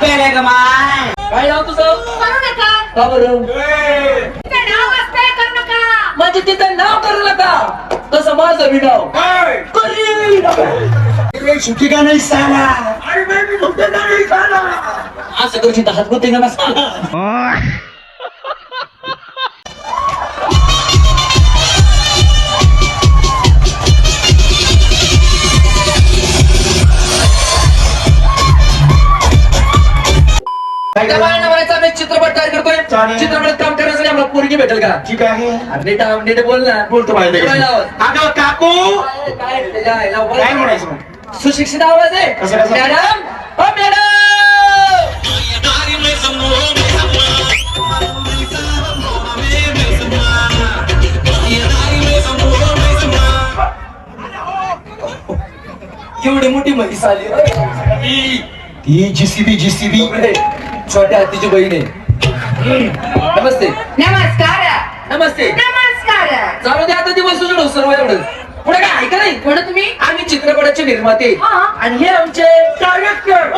पेले ग माय काय नाव तुझं? करू नका. का बरं? ते नाव असते करू नका. म्हणजे तिचं नाव करू नका. तसं माझं बी नाव. सुट्टी का नाही साला? असं करशील तर हात गुते का नसता त्या आम्ही चित्रपट तयार करतोय. चालेल. चित्रपटात काम करण्यासाठी आम्हाला पोरगी भेटेल का? ठीक आहे. अरे नीट नीट बोल ना. बोलतो पाहिजे काय आवाज? अगं काकू! काय काय लाव- काय म्हणायचं मग? सुशिक्षित आवाज आहे. कसं-? मॅडम हो मॅडम. एवढी मोठी म्हैस आली ती जीसीबी जीसीबी. छोट्या हातीची बहीण. आहे नमस्ते. नमस्कार. नमस्ते. नमस्कार. चालू दे आता दिवस उजडू सर्व एवढं. पुढे काय ऐका नाही? कोण तुम्ही? आम्ही चित्रपटाचे निर्माते. हा. आणि हे आमचे डायरेक्टर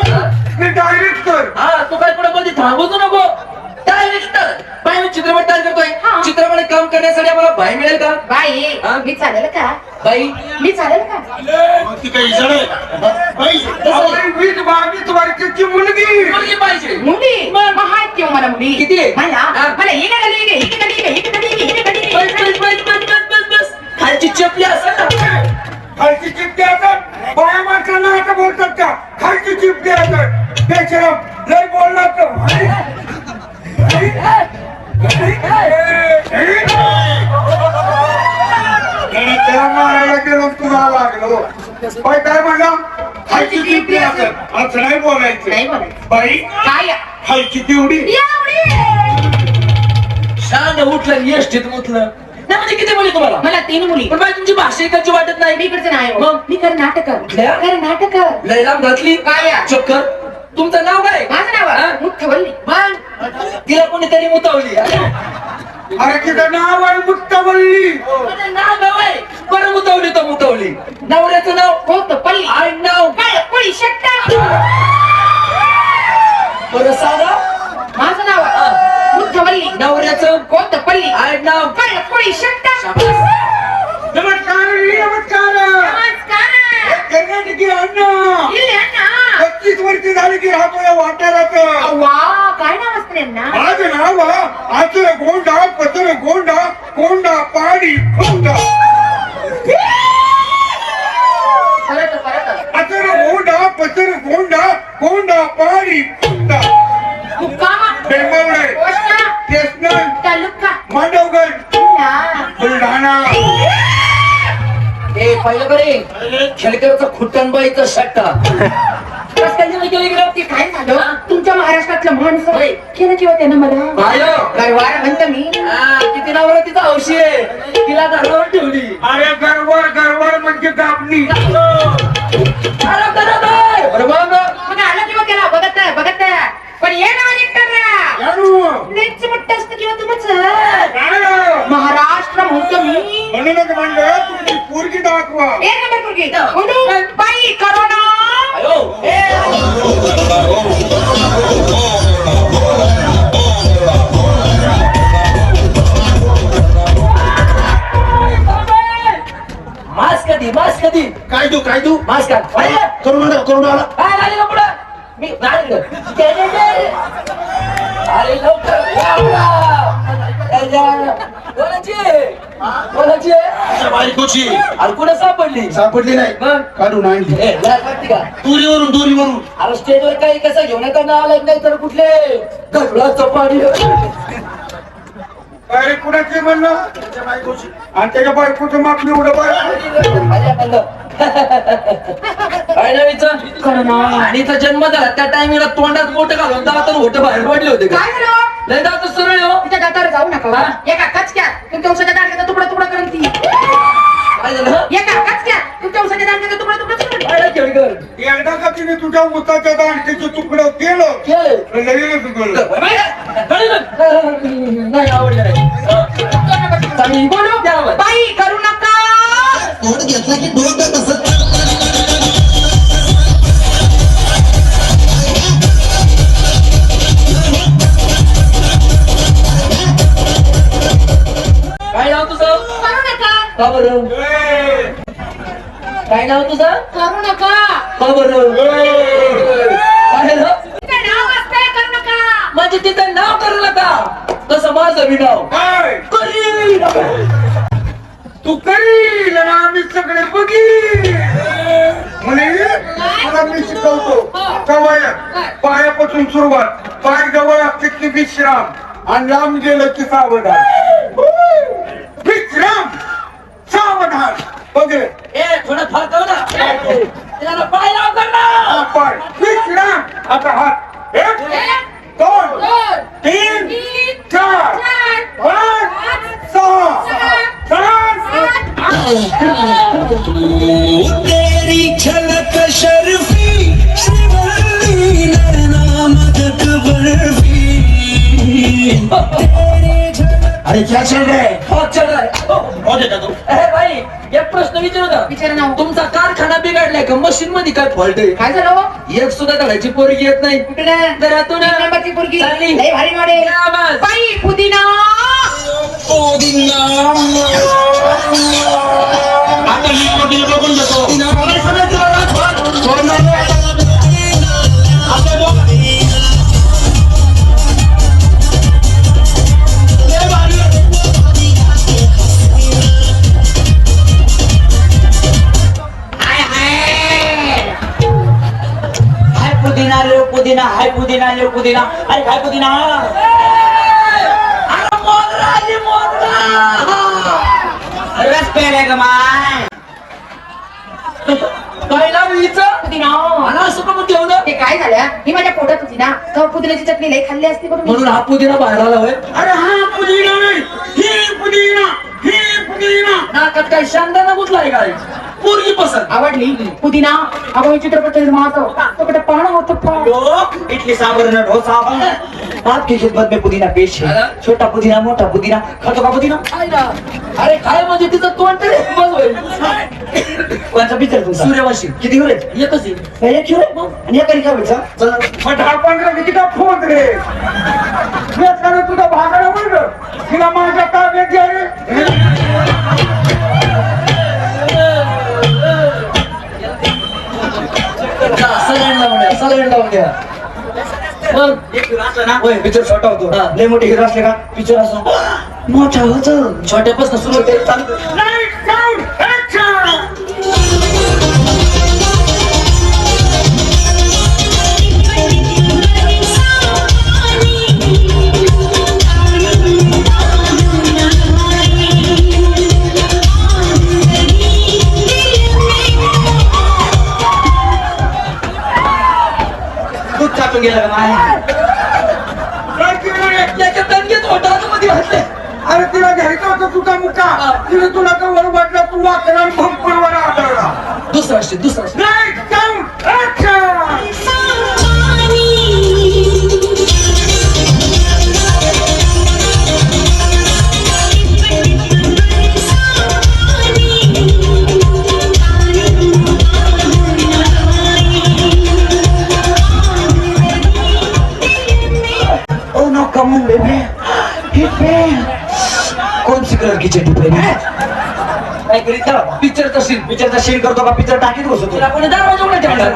मी डायरेक्टर हा तू काय पुढे मध्ये थांबवतो नको. डायरेक्टर बाई मी चित्रपट तयार करतोय. चित्रपट काम करण्यासाठी आम्हाला बाई मिळेल का? बाई हा? मी चालेल का? बाई. मी चालेल का? ती काही जड मुलगी मुलगी. पाहिजे. मुली मग? आहेत किंवा मला मुली किती? आहे? मला? हा. मला ही गली ही गली ही गली ही गली बस बस बस बस बस बस बस. खालची चपली असं खालची चिपटी असतात बाया माणसांना आता बोलतात का? खालची चिपटी असतात बेशरम लय बोलला तर त्याला मारायला गेलो तुला लागलो. काय म्हणला? खालची चिपटी असत असं? नाही बोलायचं. नाही बोलायचं. बाई काय खालची तेवढी एवढी? शान उठलं यष्टीत उठलं नाही म्हणजे किती मुली तुम्हाला? मला तीन मुली. पण बाई तुमची भाषा इकडची वाटत नाही. मी इकडचं नाही हो. मग? मी कर्नाटक. कुठल्या? कर्नाटक लय लांब घातली. काय? चक्कर. तुमचं नाव काय? माझं नाव हा? मुठ्ठवल्ली मग तिला कोणीतरी मुतावली. अरे नाव आहे मुक्तावल्ली माझं नाव आहे. बरं मुतावली तर मुतावली. नवऱ्याचं नाव कोत पल्ली. नाव. काय पुळी शट्टा? बरं सांगा माझं नाव मुठ्ठवल्ली नवऱ्याचं? कोत पल्ली. आड नाव. काय पुळी शट्टा? शाबास. नमस्कार. नमस्कार. कर्नाटकी अण्णा. वर्ष झाली की राहतो या गोंडा कोंडा पाणी खोंडा परत परत आचर गोंडा पत्र गोंडा कोंडा पाणी खोंडा मुक्कामा बेंबवडे पोष्टा स्टेशन तालुका मांडवगड बुलढाणा ए पहिलं बरे कस काय जेवण केलं इकडं? ते काय झालं? तुमच्या महाराष्ट्रातलं माणसं होय. केलं किंवा त्यानं मला? आयो. गरवार म्हणतो मी? हा, किती नावर तिचा हौशी आहे. तिला घरावर ठेवली. अरे गरवर गरवर म्हणजे अरे करा तू काय तू काढ. काय झाली का पुढं? मी नाही. अरे लवकर. कोणाची? बायकोची अरे कुठं सापडली सापडली नाही का दुरीवरून दुरीवरून अरे स्टेजवर काही कसं घेऊन येता ना आलं नाही तर कुठले गडलाचं पाणी अरे कुणाची म्हणलं बायकोची आणि त्याच्या बायकोचं माप एवढं बाय काय नावीचं आणि इथं जन्म झाला. त्या टाइमिंगला तोंडात मोठं घालून दातात होट बाहेर पडले होते का? काय झालं? लय दात सरळ हो? तिच्या दातावर जाऊ नका हा? हो. एका कचक्यात तुमच्या उसाच्या दांड्याचा तुकडा तुकडा करून ती. काय झालं एका कचक्यात तुमच्या उसाच्या तुकडा तुकडा खेळकर एकदा का तिने तुझ्या उसाच्या दांडक्याचं तुकडं केलं? खेळ तर लगेच नाही आवडलं नाही चांगली बोलू द्यावं. बाई करू घोट घेतला की डोक कसं काय नाव तुझं? करू नका का बरं? म्हणजे तिथं नाव करू नका. तसं माझं विनाव करीन. तू करील आणि आम्ही सगळे बघी म्हणे तुला मी शिकवतो. कवायत पायापासून सुरुवात. पाय जवळ असते की विश्राम. आणि लांब गेलं की सावधान. विश्राम सावधान. बघे. ए थोडं ना. त्याला पाय लाव कर ना. पाय. विश्राम. आता हात अरे क्या चल रहा है हो, चल रे. हो. कौन देता तू ए भाई एक प्रश्न विचारू विचारा ना. तुमचा कारखाना बिघडलाय का मशीन मध्ये काय फॉल्ट आहे काय झालं हो? एक सुद्धा घालायची पोरगी येत नाही कुठलं? घरातून एक नंबरची पोरगी. चालली. लय भारी मॉडेल. या आवाज. बाई पुदिना आता पुदिना रे पुदिना हाय पुदिना रे पुदिना. अरे काय पुदिना. रस का माय. काय नाव हिचं? पुदिना असं का मग ठेवलं ते काय झालं? ही माझ्या पोटात होती ना तेव्हा पुदिन्याची चटणी लई खाल्ली असती मी. म्हणून हा पुदिना बाहेर आला होय. अरे हा पुदिना नाही. ही पुदिना ही पुदिना. नाकात काय शानदाना गुतलाय काय? पोरगी पसंत. आवडली? पुदिना? अगं मी चित्रपट निर्माता तो पाहणं होतं पाहणं. लोग इडली सांबर न डोसा आपकी खिदमत में पुदीना पेश है. छोटा पुदीना मोठा पुदीना. खातो का पुदीना. अरे काय म्हणजे तिचं तोंड तरी बंद होईल. कोणचा पिक्चर तुमचा? सूर्यवंशी. किती होईल एकच आहे. एक हिरो आणि एक काय व्हायचा चला. मग पंधरा किती का फोन रे? मी असताना तुझा भागाला बोल तिला माझ्या ताब्यात घ्या रे. सलाईन लावून द्या सलाईन लावून द्या मग एक हिरो असला ना होय. पिक्चर छोटा होतो. लय मोठे हिरो असले का? पिक्चर असो. मोठा होतो. छोट्यापासून सुरू होते तिला घ्यायचा होता तुझा मुका? तिने तुला जवळ वाटला? तू वाकला भंपरवर आदळला. दुसरा दुसरा पिक्चरचा सीन पिक्चरचा सीन करतो का? पिक्चर टाकीत बसतो तिला कोणी दरवाजा उघडा ठेवला?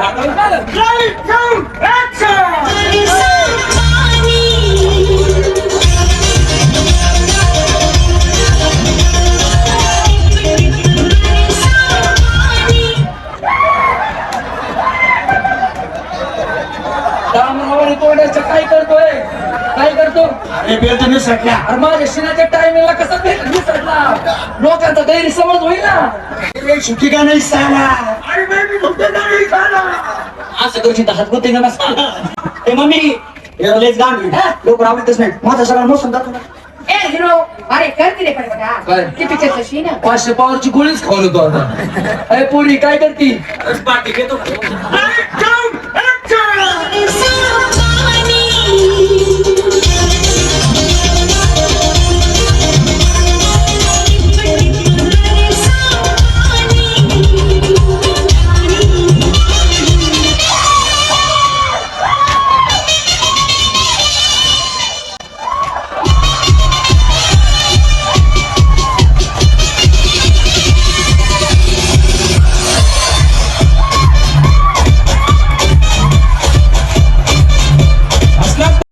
अरे माझ्या शिनाच्या टायमिंगला कसं भेट दिसला लोकांचा गैरसमज होईल ना सुखी का नाही साला? अरे असं करू चिंता हात गुते ना ए मम्मी लेच गांड लोक रावतच नाही. माझा सगळा मोसम जातो ना. ए हिरो अरे करते रे पण बघा. काय? ते शीन पाचशे पावरची गोळीच खाऊन होतो आता. अरे पोरी काय करती? पाठी घेतो.